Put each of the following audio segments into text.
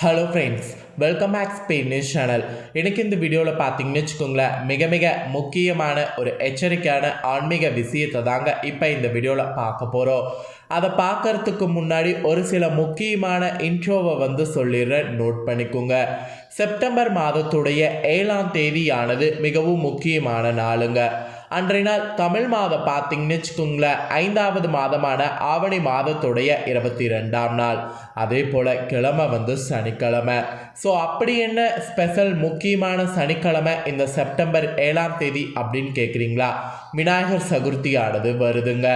Hello friends welcome back Spain channel எனக்கு இந்த வீடியோவில் பார்த்தீங்கன்னு வச்சுக்கோங்களேன் மிக மிக முக்கியமான ஒரு எச்சரிக்கையான ஆன்மீக விஷயத்தை தாங்க இப்போ இந்த வீடியோவில் பார்க்க போகிறோம் அதை பார்க்கறதுக்கு முன்னாடி ஒரு சில முக்கியமான இன்ட்ரோவை வந்து சொல்லிடுறேன். நோட் பண்ணிக்கோங்க. செப்டம்பர் மாதத்துடைய ஏழாம் தேதியானது மிகவும் முக்கியமான நாளுங்க. அன்றைய நாள் தமிழ் மாதம் பார்த்தீங்கன்னு வச்சுக்கோங்களேன் ஐந்தாவது மாதமான ஆவணி மாதத்துடைய இருபத்தி ரெண்டாம் நாள். அதே போல் கிழமை வந்து சனிக்கிழமை. ஸோ அப்படி என்ன ஸ்பெஷல் முக்கியமான சனிக்கிழமை? இந்த செப்டம்பர் ஏழாம் தேதி அப்படின்னு கேட்குறீங்களா விநாயகர் சதுர்த்தியானது வருதுங்க.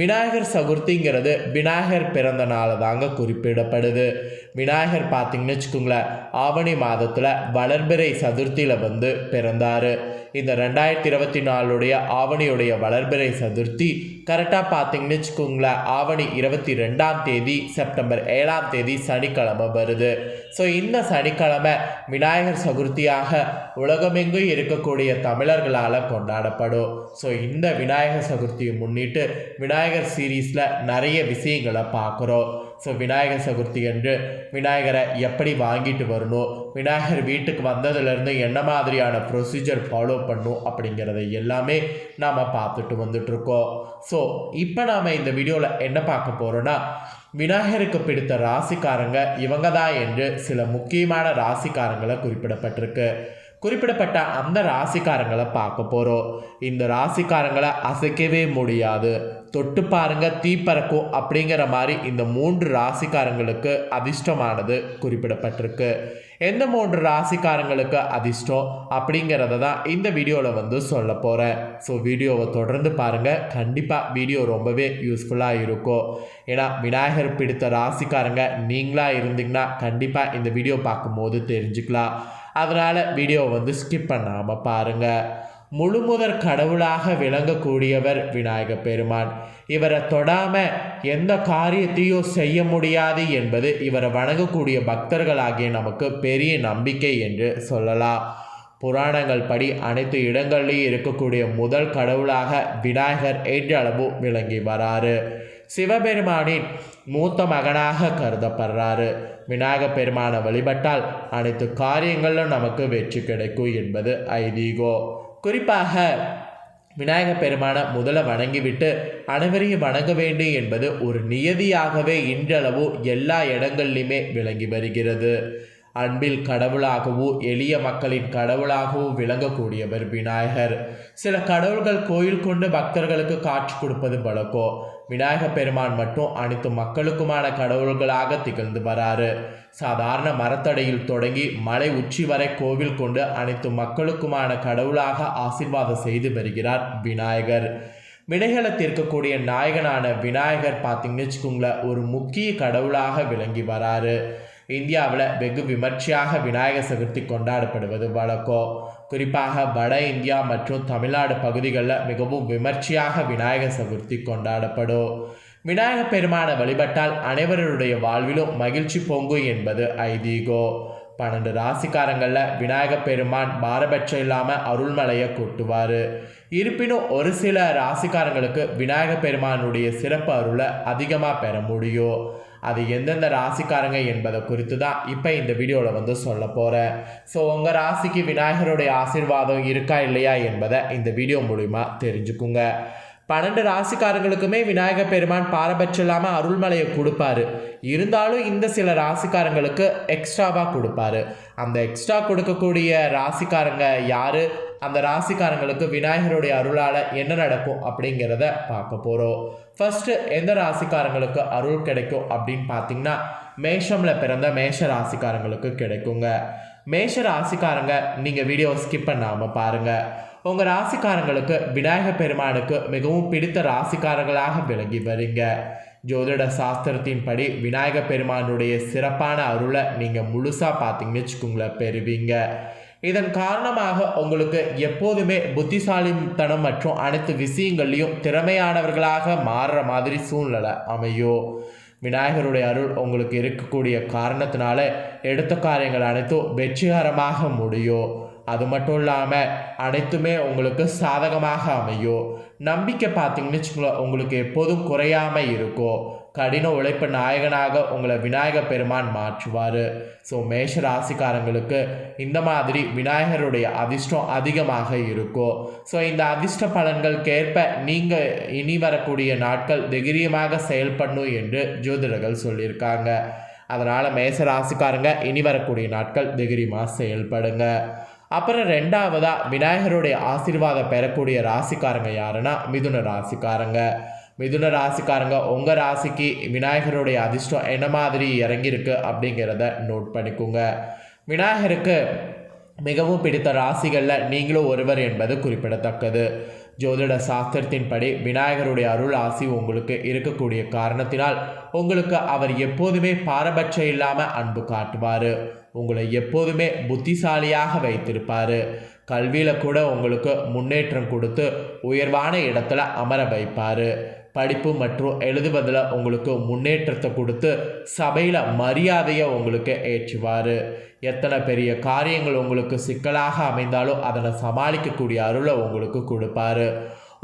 விநாயகர் சதுர்த்திங்கிறது விநாயகர் பிறந்த நாள் தாங்க குறிப்பிடப்படுது. விநாயகர் பார்த்தீங்கன்னு வச்சுக்கோங்களேன் ஆவணி மாதத்தில் வளர்பிறை சதுர்த்தியில் வந்து பிறந்தார். இந்த ரெண்டாயிரத்தி இருபத்தி நாலுடைய ஆவணியுடைய வளர்பிறை சதுர்த்தி கரெக்டாக பார்த்தீங்கன்னு வச்சுக்கோங்களேன் ஆவணி இருபத்தி ரெண்டாம் தேதி செப்டம்பர் ஏழாம் தேதி சனிக்கிழமை வருது. ஸோ இந்த சனிக்கிழமை விநாயகர் சதுர்த்தியாக உலகமெங்கும் இருக்கக்கூடிய தமிழர்களால் கொண்டாடப்படும். ஸோ இந்த விநாயகர் சதுர்த்தியை முன்னிட்டு விநாயகர் சீரீஸில் நிறைய விஷயங்களை பார்க்குறோம் ஸோ விநாயகர் சதுர்த்தி என்று விநாயகரை எப்படி வாங்கிட்டு வரணும்? விநாயகர் வீட்டுக்கு வந்ததுலேருந்து என்ன மாதிரியான ப்ரொசீஜர் ஃபாலோ பண்ணும்? அப்படிங்கிறத எல்லாமே நாம் பார்த்துட்டு வந்துட்ருக்கோம் ஸோ இப்போ நாம் இந்த வீடியோவில் என்ன பார்க்க போகிறோன்னா விநாயகருக்கு பிடித்த ராசிக்காரங்க இவங்க தான் என்று சில முக்கியமான ராசிக்காரங்களை குறிப்பிடப்பட்டிருக்கு. குறிப்பிடப்பட்ட அந்த ராசிக்காரங்களை பார்க்க போகிறோம் இந்த ராசிக்காரங்களை அசைக்கவே முடியாது. தொட்டு பாருங்க தீ பறக்கும் அப்படிங்கிற மாதிரி இந்த மூன்று ராசிக்காரங்களுக்கு அதிர்ஷ்டமானது குறிப்பிடப்பட்டிருக்கு. எந்த மூன்று ராசிக்காரங்களுக்கு அதிர்ஷ்டம் அப்படிங்கிறத தான் இந்த வீடியோவில் வந்து சொல்ல போகிறேன் ஸோ வீடியோவை தொடர்ந்து பாருங்கள் கண்டிப்பாக வீடியோ ரொம்பவே யூஸ்ஃபுல்லாக இருக்கும். ஏன்னா விநாயகர் பிடித்த ராசிக்காரங்க நீங்களாக இருந்தீங்கன்னா கண்டிப்பாக இந்த வீடியோ பார்க்கும்போது தெரிஞ்சுக்கலாம். அதனால் வீடியோவை வந்து ஸ்கிப் பண்ணாமல் பாருங்கள் முழுமுதற் கடவுளாக விளங்கக்கூடியவர் விநாயக பெருமான். இவரை தொடாமல் எந்த காரியத்தையும் செய்ய முடியாது என்பது இவரை வணங்கக்கூடிய பக்தர்களாகிய நமக்கு பெரிய நம்பிக்கை என்று சொல்லலாம். புராணங்கள் படி அனைத்து இடங்கள்லையும் இருக்கக்கூடிய முதல் கடவுளாக விநாயகர் என்றளவு விளங்கி வராரு. சிவபெருமானின் மூத்த மகனாக கருதப்படுறாரு. விநாயக பெருமானை வழிபட்டால் அனைத்து காரியங்களும் நமக்கு வெற்றி கிடைக்கும் என்பது ஐதீகோ. குறிப்பாக விநாயக பெருமானை முதல்ல வணங்கிவிட்டு அனைவரையும் வணங்க வேண்டும் என்பது ஒரு நியதியாகவே இன்றளவு எல்லா இடங்கள்லையுமே விளங்கி வருகிறது. அன்பில் கடவுளாகவும் எளிய மக்களின் கடவுளாகவும் விளங்கக்கூடியவர் விநாயகர் சில கடவுள்கள் கோயில் கொண்டு பக்தர்களுக்கு காட்சி கொடுப்பது வழக்கம் விநாயக பெருமான் மட்டும் அனைத்து மக்களுக்குமான கடவுள்களாக திகழ்ந்து வராரு. சாதாரண மரத்தடையில் தொடங்கி மலை உச்சி வரை கோவில் கொண்டு அனைத்து மக்களுக்குமான கடவுளாக ஆசீர்வாதம் செய்து வருகிறார் விநாயகர். வினைகளை தீர்க்கக்கூடிய நாயகனான விநாயகர் பார்த்தீங்கன்னு வச்சுக்கோங்களேன் ஒரு முக்கிய கடவுளாக விளங்கி வராரு. இந்தியாவில் வெகு விமர்சையாக விநாயகர் சதுர்த்தி கொண்டாடப்படுவது வழக்கம். குறிப்பாக வட இந்தியா மற்றும் தமிழ்நாடு பகுதிகளில் மிகவும் விமர்சையாக விநாயகர் சதுர்த்தி கொண்டாடப்படும். விநாயகர் பெருமானை வழிபட்டால் அனைவருடைய வாழ்விலும் மகிழ்ச்சி பொங்கும் என்பது ஐதீகோ பன்னெண்டு ராசிக்காரங்களில் விநாயகப் பெருமான் பாரபட்சம் இல்லாமல் அருள்மலையை கொட்டுவார். இருப்பினும் ஒரு சில ராசிக்காரங்களுக்கு விநாயகப் பெருமானுடைய சிறப்பு அருளை அதிகமாக பெற முடியும். அது எந்தெந்த ராசிக்காரங்க என்பதை குறித்து தான் இப்போ இந்த வீடியோவில் வந்து சொல்ல போகிறேன் ஸோ உங்கள் ராசிக்கு விநாயகருடைய ஆசிர்வாதம் இருக்கா இல்லையா என்பதை இந்த வீடியோ மூலிமா தெரிஞ்சுக்குங்க. பன்னெண்டு ராசிக்காரங்களுக்குமே விநாயகர் பெருமான் பாரபட்சம் இல்லாமல் அருள்மலையை கொடுப்பாரு. இருந்தாலும் இந்த சில ராசிக்காரங்களுக்கு எக்ஸ்ட்ராவாக கொடுப்பாரு. அந்த எக்ஸ்ட்ரா கொடுக்கக்கூடிய ராசிக்காரங்க யார்? அந்த ராசிக்காரங்களுக்கு விநாயகருடைய அருளால் என்ன நடக்கும் அப்படிங்கிறத பார்க்க போகிறோம் ஃபஸ்ட்டு எந்த ராசிக்காரங்களுக்கு அருள் கிடைக்கும் அப்படின்னு பார்த்தீங்கன்னா மேஷமில் பிறந்த மேஷ ராசிக்காரங்களுக்கு கிடைக்குங்க. மேஷ ராசிக்காரங்க நீங்கள் வீடியோ ஸ்கிப் பண்ணாமல் பாருங்கள் உங்கள் ராசிக்காரங்களுக்கு விநாயக பெருமானுக்கு மிகவும் பிடித்த ராசிக்காரங்களாக விளங்கி வரீங்க. ஜோதிட சாஸ்திரத்தின் படி விநாயக பெருமானுடைய சிறப்பான அருளை நீங்கள் முழுசாக பார்த்தீங்கன்னு வச்சுக்கோங்களேன் பெறுவீங்க. இதன் காரணமாக உங்களுக்கு எப்போதுமே புத்திசாலித்தனம் மற்றும் அனைத்து விஷயங்கள்லையும் திறமையானவர்களாக மாறுற மாதிரி சூழ்நிலை அமையும் விநாயகருடைய அருள் உங்களுக்கு இருக்கக்கூடிய காரணத்தினால எடுத்த காரியங்கள் அனைத்தும் வெற்றிகரமாக முடியும் அது மட்டும் இல்லாமல் அனைத்துமே உங்களுக்கு சாதகமாக அமையும் நம்பிக்கை பார்த்தீங்கன்னு வச்சுக்கோங்களேன் உங்களுக்கு எப்போதும் குறையாமல் இருக்கும் கடின உழைப்பு நாயகனாக உங்களை விநாயக பெருமான் மாற்றுவார். ஸோ மேஷ ராசிக்காரங்களுக்கு இந்த மாதிரி விநாயகருடைய அதிர்ஷ்டம் அதிகமாக இருக்கும் ஸோ இந்த அதிர்ஷ்ட பலன்களுக்கேற்ப நீங்கள் இனி வரக்கூடிய நாட்கள் திகிரியமாக செயல்படணும் என்று ஜோதிடர்கள் சொல்லியிருக்காங்க. அதனால் மேச ராசிக்காரங்க இனி வரக்கூடிய நாட்கள் திகிரியமாக செயல்படுங்க. அப்புறம் ரெண்டாவதாக விநாயகருடைய ஆசீர்வாதம் பெறக்கூடிய ராசிக்காரங்க யாருன்னா மிதுன ராசிக்காரங்க. மிதுன ராசிக்காரங்க உங்கள் ராசிக்கு விநாயகருடைய அதிர்ஷ்டம் என்ன மாதிரி இறங்கியிருக்கு அப்படிங்கிறத நோட் பண்ணிக்கோங்க. விநாயகருக்கு மிகவும் பிடித்த ராசிகளில் நீங்களும் ஒருவர் என்பது குறிப்பிடத்தக்கது. ஜோதிட சாஸ்திரத்தின்படி விநாயகருடைய அருள் ஆசி உங்களுக்கு இருக்கக்கூடிய காரணத்தினால் உங்களுக்கு அவர் எப்போதுமே பாரபட்சம் இல்லாமல் அன்பு காட்டுவார். உங்களை எப்போதுமே புத்திசாலியாக வைத்திருப்பார். கல்வியில் கூட உங்களுக்கு முன்னேற்றம் கொடுத்து உயர்வான இடத்துல அமர வைப்பார். படிப்பு மற்றும் எழுதுவதில் உங்களுக்கு முன்னேற்றத்தை கொடுத்து சபையில் மரியாதையை உங்களுக்கு ஏற்றுவார். எத்தனை பெரிய காரியங்கள் உங்களுக்கு சிக்கலாக அமைந்தாலும் அதனை சமாளிக்கக்கூடிய அருளை உங்களுக்கு கொடுப்பாரு.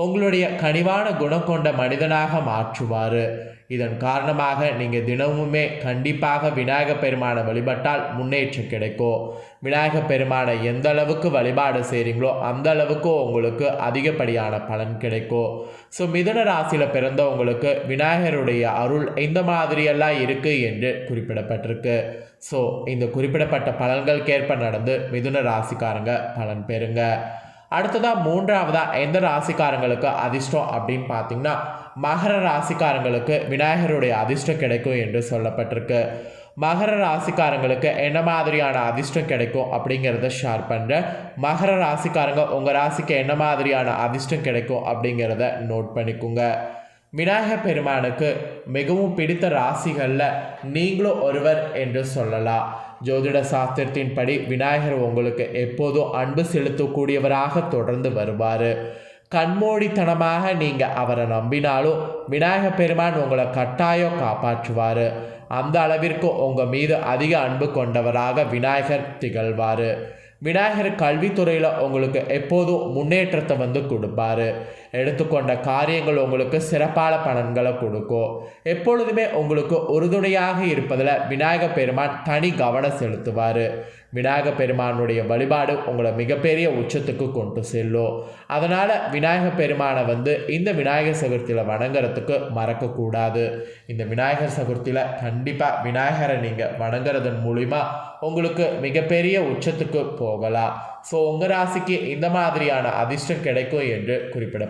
உங்களுடைய கனிவான குணம் கொண்ட மனிதனாக மாற்றுவார். இதன் காரணமாக நீங்கள் தினமுமே கண்டிப்பாக விநாயக பெருமானை வழிபட்டால் முன்னேற்றம் கிடைக்கும். விநாயக பெருமானை எந்த அளவுக்கு வழிபாடு செய்கிறீங்களோ அந்த அளவுக்கு உங்களுக்கு அதிகப்படியான பலன் கிடைக்கும். ஸோ மிதுன ராசியில் பிறந்தவங்களுக்கு விநாயகருடைய அருள் இந்த மாதிரியெல்லாம் இருக்குது என்று குறிப்பிடப்பட்டிருக்கு. ஸோ இந்த குறிப்பிடப்பட்ட பலன்களுக்கேற்ப நடந்து மிதுன ராசிக்காரங்க பலன் பெறுங்க. அடுத்ததாக மூன்றாவதாக எந்த ராசிக்காரங்களுக்கு அதிர்ஷ்டம் அப்படின்னு பார்த்தீங்கன்னா மகர ராசிக்காரங்களுக்கு விநாயகருடைய அதிர்ஷ்டம் கிடைக்கும் என்று சொல்லப்பட்டிருக்கு. மகர ராசிக்காரங்களுக்கு என்ன மாதிரியான அதிர்ஷ்டம் கிடைக்கும் அப்படிங்கிறத ஷேர் பண்ணுறேன் மகர ராசிக்காரங்க உங்கள் ராசிக்கு என்ன மாதிரியான அதிர்ஷ்டம் கிடைக்கும் அப்படிங்கிறத நோட் பண்ணிக்கோங்க. விநாயகர் பெருமானுக்கு மிகவும் பிடித்த ராசிகளில் நீங்களும் ஒருவர் என்று சொல்லலாம். ஜோதிட சாஸ்திரத்தின்படி விநாயகர் உங்களுக்கு எப்போதும் அன்பு செலுத்தக்கூடியவராக தொடர்ந்து வருவார். கண்மூடித்தனமாக நீங்கள் அவரை நம்பினாலும் விநாயகர் பெருமான் உங்களை கட்டாயம் காப்பாற்றுவார். அந்த அளவிற்கு உங்கள் மீது அதிக அன்பு கொண்டவராக விநாயகர் திகழ்வார். விநாயகர் கல்வித்துறையில் உங்களுக்கு எப்போதும் முன்னேற்றத்தை வந்து கொடுப்பாரு. எடுத்துக்கொண்ட காரியங்கள் உங்களுக்கு சிறப்பான பலன்களை கொடுக்கும். எப்பொழுதுமே உங்களுக்கு உறுதுணையாக இருப்பதில் விநாயகர் பெருமான் தனி கவனம் செலுத்துவார். விநாயகர் பெருமானுடைய வழிபாடு உங்களை மிகப்பெரிய உச்சத்துக்கு கொண்டு செல்லும். அதனால் விநாயகர் பெருமானை வந்து இந்த விநாயகர் சதுர்த்தியில் வணங்குறதுக்கு மறக்கக்கூடாது. இந்த விநாயகர் சதுர்த்தியில் கண்டிப்பாக விநாயகரை நீங்கள் வணங்குறதன் மூலிமா உங்களுக்கு மிகப்பெரிய உச்சத்துக்கு போகலாம். ஸோ உங்கள் ராசிக்கு இந்த மாதிரியான அதிர்ஷ்டம் கிடைக்கும் என்று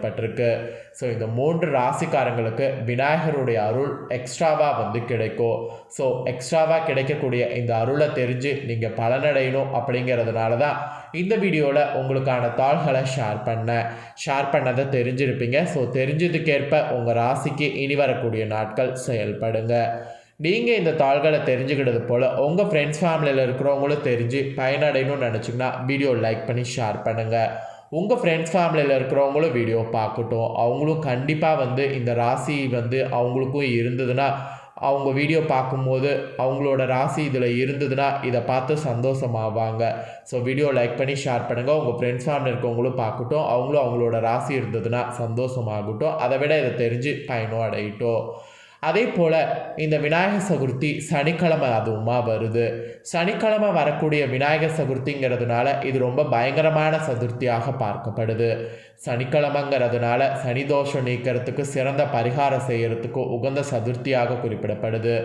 குறிப்பிடப்பட்டிருக்கு ஸோ இந்த மூன்று ராசிக்காரங்களுக்கு விநாயகருடைய அருள் எக்ஸ்ட்ராவாக வந்து கிடைக்கும். ஸோ எக்ஸ்ட்ராவாக கிடைக்கக்கூடிய இந்த அருளை தெரிஞ்சு நீங்கள் பலனடையணும் அப்படிங்கிறதுனால தான் இந்த வீடியோவில் உங்களுக்கான தாள்களை ஷேர் பண்ணேன். ஷேர் பண்ணதை தெரிஞ்சிருப்பீங்க. ஸோ தெரிஞ்சதுக்கேற்ப உங்கள் ராசிக்கு இனி வரக்கூடிய நாட்கள் செயல்படுங்க. நீங்கள் இந்த தாள்களை தெரிஞ்சுக்கிட்டது போல் உங்கள் ஃப்ரெண்ட்ஸ் ஃபேமிலியில் இருக்கிறவங்களும் தெரிஞ்சு பயனடையணும்னு நினச்சிங்கன்னா வீடியோ லைக் பண்ணி ஷேர் பண்ணுங்கள் உங்கள் ஃப்ரெண்ட்ஸ் ஃபேமிலியில் இருக்கிறவங்களும் வீடியோ பார்க்கட்டும். அவங்களும் கண்டிப்பாக வந்து இந்த ராசி வந்து அவங்களுக்கும் இருந்ததுன்னா அவங்க வீடியோ பார்க்கும்போது அவங்களோட ராசி இதில் இருந்ததுன்னா இதை பார்த்து சந்தோஷமாவாங்க. ஸோ வீடியோ லைக் பண்ணி ஷேர் பண்ணுங்கள் உங்கள் ஃப்ரெண்ட்ஸ் ஃபேமிலி இருக்கவங்களும் பார்க்கட்டும். அவங்களும் அவங்களோட ராசி இருந்ததுன்னா சந்தோஷமாகட்டும். அதை விட இதை தெரிஞ்சு பயனும் அடையிட்டோம் அதே போல் இந்த விநாயகர் சதுர்த்தி சனிக்கிழமை அதுவுமா வருது. சனிக்கிழமை வரக்கூடிய விநாயகர் சதுர்த்திங்கிறதுனால இது ரொம்ப பயங்கரமான சதுர்த்தியாக பார்க்கப்படுது. சனிக்கிழமைங்கிறதுனால சனி தோஷம் நீக்கிறதுக்கு சிறந்த பரிகாரம் செய்கிறதுக்கு உகந்த சதுர்த்தியாக குறிப்பிடப்படுது.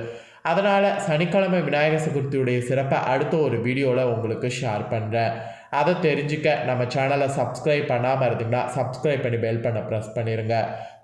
அதனால் சனிக்கிழமை விநாயகர் சதுர்த்தியுடைய சிறப்பை அடுத்த ஒரு வீடியோவில் உங்களுக்கு ஷேர் பண்ணுறேன் அதை தெரிஞ்சுக்க நம்ம சேனலை சப்ஸ்கிரைப் பண்ணாமல் இருந்தீங்கன்னா சப்ஸ்கிரைப் பண்ணி பெல் பண்ண ப்ரெஸ் பண்ணிடுங்க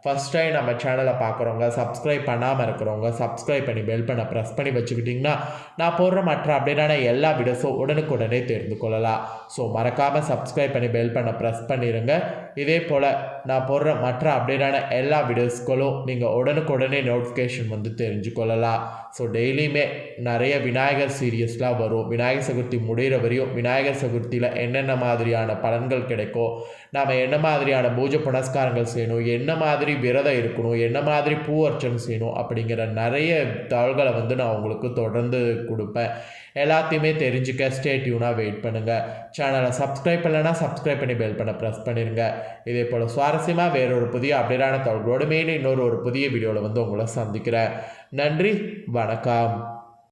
ஃபஸ்ட் டைம் நம்ம சேனலை பார்க்குறவங்க சப்ஸ்கிரைப் பண்ணாமல் இருக்கிறவங்க சப்ஸ்கிரைப் பண்ணி பெல் பண்ண ப்ரெஸ் பண்ணி வச்சுக்கிட்டிங்கன்னா நான் போடுற மற்ற அப்டேட்டான எல்லா வீடியோஸும் உடனுக்குடனே தெரிந்து கொள்ளலாம். ஸோ மறக்காமல் சப்ஸ்கிரைப் பண்ணி பெல் பண்ண ப்ரெஸ் பண்ணிடுங்க இதே போல் நான் போடுற மற்ற அப்டேட்டான எல்லா வீடியோஸ்களும் நீங்கள் உடனுக்குடனே நோட்டிஃபிகேஷன் வந்து தெரிஞ்சு கொள்ளலாம் ஸோ டெய்லியுமே நிறைய விநாயகர் சீரியஸ்லாம் வரும். விநாயகர் சதுர்த்தி முடிகிற வரையும் விநாயகர் சதுர்த்தியில் என்னென்ன மாதிரியான பலன்கள் கிடைக்கும் நாம் என்ன மாதிரியான பூஜை புனஸ்காரங்கள் செய்யணும் என்ன மாதிரி விரதம் இருக்கணும் என்ன மாதிரி பூ அர்ச்சனை செய்யணும் அப்படிங்கிற நிறைய தகவல்களை வந்து நான் உங்களுக்கு தொடர்ந்து கொடுப்பேன். எல்லாத்தையுமே தெரிஞ்சுக்க ஸ்டே டியூனாக வெயிட் பண்ணுங்கள் சேனலை சப்ஸ்கிரைப் பண்ணலைன்னா சப்ஸ்கிரைப் பண்ணி பெல் பண்ண ப்ரெஸ் பண்ணிடுங்க இதே போல் சுவாரஸ்யமாக வேறொரு புதிய அப்டேட்டான தகவலோடு மேலும் இன்னொரு ஒரு புதிய வீடியோவில் வந்து உங்களை சந்திக்கிறேன். நன்றி வணக்கம்.